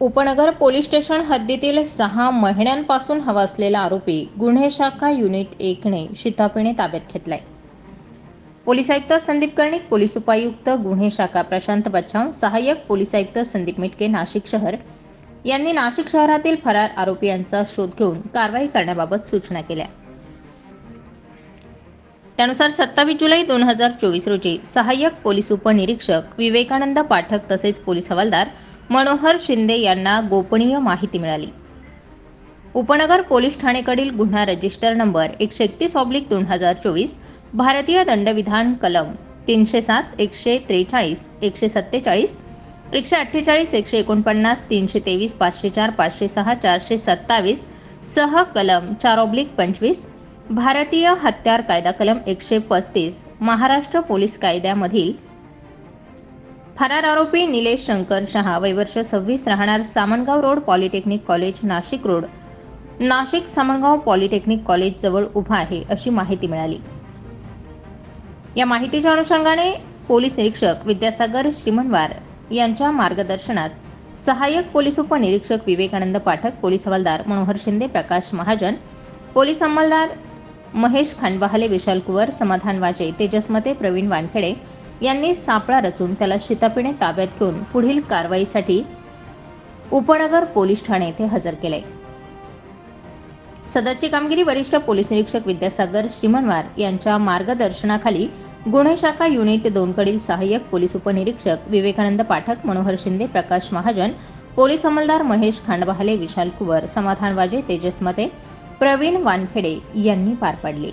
उपनगर police station हद्दीतील सहा महिन्यांपासून हवा असलेला आरोपी गुन्हे शाखा युनिट एकने शितापीने ताब्यात घेतलाय. पोलीस आयुक्त संदीप कर्णिक पोलीस उपायुक्त गुन्हे शाखा प्रशांत बच्चाव सहाय्यक पोलीस आयुक्त संदीप मिटके नाशिक शहर यांनी नाशिक शहरातील फरार आरोपी यांचा शोध घेऊन कारवाई करण्याबाबत सूचना केल्या. त्यानुसार सत्तावीस जुलै दोन हजार चोवीस रोजी सहाय्यक पोलीस उपनिरीक्षक विवेकानंद पाठक तसेच पोलीस हवालदार मनोहर शिंदे यांना गोपनीय माहिती मिळाली. उपनगर पोलीस ठाणेकडील गुन्हा रजिस्टर नंबर एकशे एकतीस ऑब्लिक दोन हजार चोवीस भारतीय दंडविधान कलम तीनशे सात एकशे त्रेचाळीस एकशे सत्तेचाळीस एकशे अठ्ठेचाळीस एकशे एकोणपन्नास तीनशे तेवीस पाचशे चार पाचशे सहा चारशे सत्तावीस सह कलम चार ऑब्लिक पंचवीस भारतीय हत्यार कायदा कलम एकशे पस्तीस महाराष्ट्र पोलीस कायद्यामधील फरार आरोपी निलेश शंकर शहा वयवर्ष सव्वीस राहणार Samangaon road polytechnic college Nashik road. Nashik Samangaon polytechnic college जवळ उभा आहे अशी माहिती मिळाली. या माहितीच्या अनुषंगाने पोलीस निरीक्षक विद्यासागर श्रीमणवार यांच्या मार्गदर्शनात सहाय्यक पोलीस उपनिरीक्षक विवेकानंद पाठक पोलीस हवालदार मनोहर शिंदे प्रकाश महाजन पोलीस अंमलदार महेश खांडवाहले विशाल कुवर समाधान वाजे तेजस मते प्रवीण वानखेडे यांनी सापळा रचून त्याला शितापीने ताब्यात घेऊन पुढील कारवाईसाठी उपनगर पोलीस ठाणे येथे हजर केले. सदरची कामगिरी वरिष्ठ पोलीस निरीक्षक विद्यासागर श्रीमनवार यांच्या मार्गदर्शनाखाली गुन्हे शाखा युनिट दोनकडील सहाय्यक पोलीस उपनिरीक्षक विवेकानंद पाठक मनोहर शिंदे प्रकाश महाजन पोलीस अंमलदार महेश खांडवाहले विशाल कुवर समाधान वाजे तेजस मते प्रवीण वानखेडे यांनी पार पाडली.